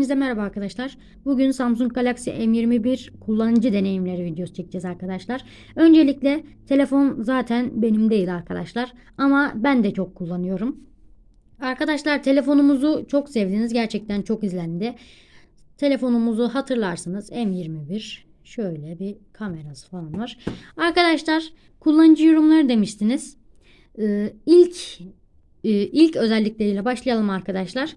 Hepinize merhaba arkadaşlar. Bugün Samsung Galaxy M21 kullanıcı deneyimleri videosu çekeceğiz arkadaşlar. Öncelikle telefon zaten benim değil arkadaşlar. Ama ben de çok kullanıyorum. Arkadaşlar telefonumuzu çok sevdiniz. Gerçekten çok izlendi. Telefonumuzu hatırlarsınız M21. Şöyle bir kamerası falan var. Arkadaşlar kullanıcı yorumları demiştiniz. Ee, ilk e, ilk özellikleriyle başlayalım arkadaşlar.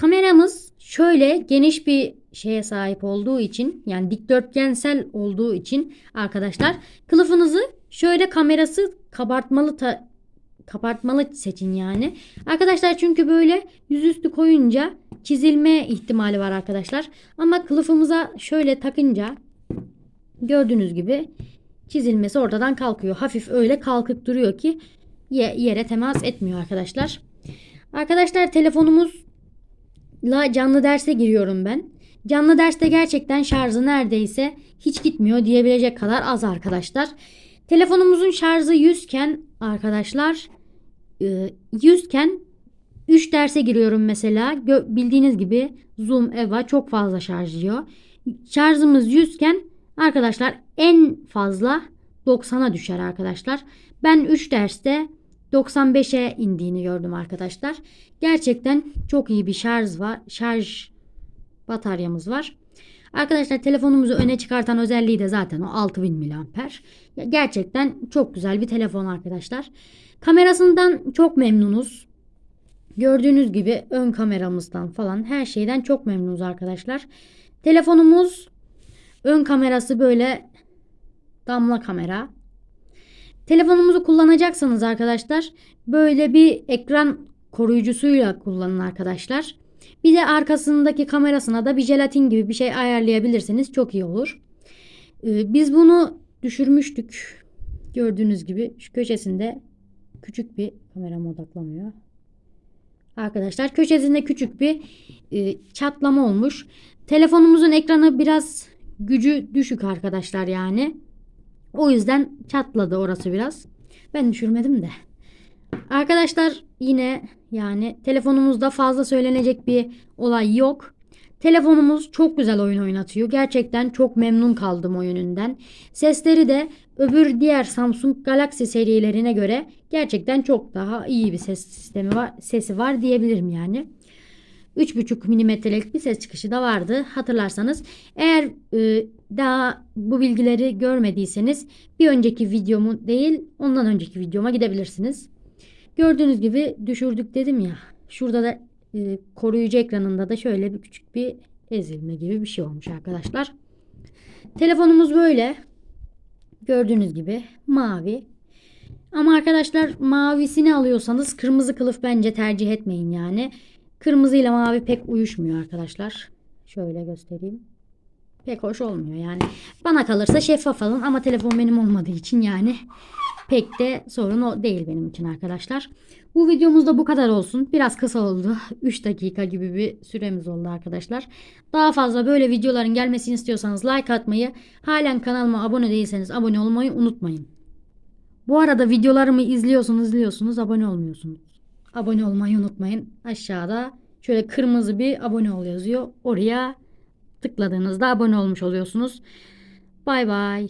Kameramız şöyle geniş bir şeye sahip olduğu için yani dikdörtgensel olduğu için arkadaşlar kılıfınızı şöyle kamerası kabartmalı ta- kabartmalı seçin yani. Arkadaşlar çünkü böyle yüzüstü koyunca çizilme ihtimali var arkadaşlar. Ama kılıfımıza şöyle takınca gördüğünüz gibi çizilmesi ortadan kalkıyor. Hafif öyle kalkık duruyor ki ye- yere temas etmiyor arkadaşlar. Arkadaşlar telefonumuzla canlı derse giriyorum ben. Canlı derste gerçekten şarjı neredeyse hiç gitmiyor diyebilecek kadar az arkadaşlar. Telefonumuzun şarjı 100 iken arkadaşlar e, 100 iken 3 derse giriyorum mesela. Bildiğiniz gibi Zoom, Eva çok fazla şarj yiyor. Şarjımız 100 iken arkadaşlar en fazla 90'a düşer arkadaşlar. Ben 3 derste 95'e indiğini gördüm arkadaşlar. Gerçekten çok iyi bir şarj var. Şarj bataryamız var. Arkadaşlar telefonumuzu öne çıkartan özelliği de zaten o 6000 mAh. Gerçekten çok güzel bir telefon arkadaşlar. Kamerasından çok memnunuz. Gördüğünüz gibi ön kameramızdan falan her şeyden çok memnunuz arkadaşlar. Telefonumuz ön kamerası böyle damla kamera. Telefonumuzu kullanacaksanız arkadaşlar böyle bir ekran koruyucusuyla kullanın arkadaşlar. Bir de arkasındaki kamerasına da bir jelatin gibi bir şey ayarlayabilirseniz çok iyi olur. Ee, biz bunu düşürmüştük. Gördüğünüz gibi şu köşesinde küçük bir kamerama odaklamıyor. Arkadaşlar köşesinde küçük bir e, çatlama olmuş. Telefonumuzun ekranı biraz gücü düşük arkadaşlar yani. O yüzden çatladı orası biraz. Ben düşürmedim de. Arkadaşlar yine yani telefonumuzda fazla söylenecek bir olay yok. Telefonumuz çok güzel oyun oynatıyor. Gerçekten çok memnun kaldım oyunundan. Sesleri de öbür diğer Samsung Galaxy serilerine göre gerçekten çok daha iyi bir ses sistemi var, sesi var diyebilirim yani. 3,5 milimetrelik bir ses çıkışı da vardı hatırlarsanız. Eğer e, daha bu bilgileri görmediyseniz bir önceki videomu değil ondan önceki videoma gidebilirsiniz. Gördüğünüz gibi düşürdük dedim ya. Şurada da e, koruyucu ekranında da şöyle bir küçük bir ezilme gibi bir şey olmuş arkadaşlar. Telefonumuz böyle. Gördüğünüz gibi mavi. Ama arkadaşlar mavisini alıyorsanız kırmızı kılıf bence tercih etmeyin yani. Kırmızı ile mavi pek uyuşmuyor arkadaşlar. Şöyle göstereyim. Pek hoş olmuyor yani. Bana kalırsa şeffaf alın ama telefon benim olmadığı için yani pek de sorun o değil benim için arkadaşlar. Bu videomuzda bu kadar olsun. Biraz kısa oldu. 3 dakika gibi bir süremiz oldu arkadaşlar. Daha fazla böyle videoların gelmesini istiyorsanız like atmayı, halen kanalıma abone değilseniz abone olmayı unutmayın. Bu arada videolarımı izliyorsunuz izliyorsunuz abone olmuyorsunuz. Abone olmayı unutmayın. Aşağıda şöyle kırmızı bir abone ol yazıyor. Oraya tıkladığınızda abone olmuş oluyorsunuz. Bay bay.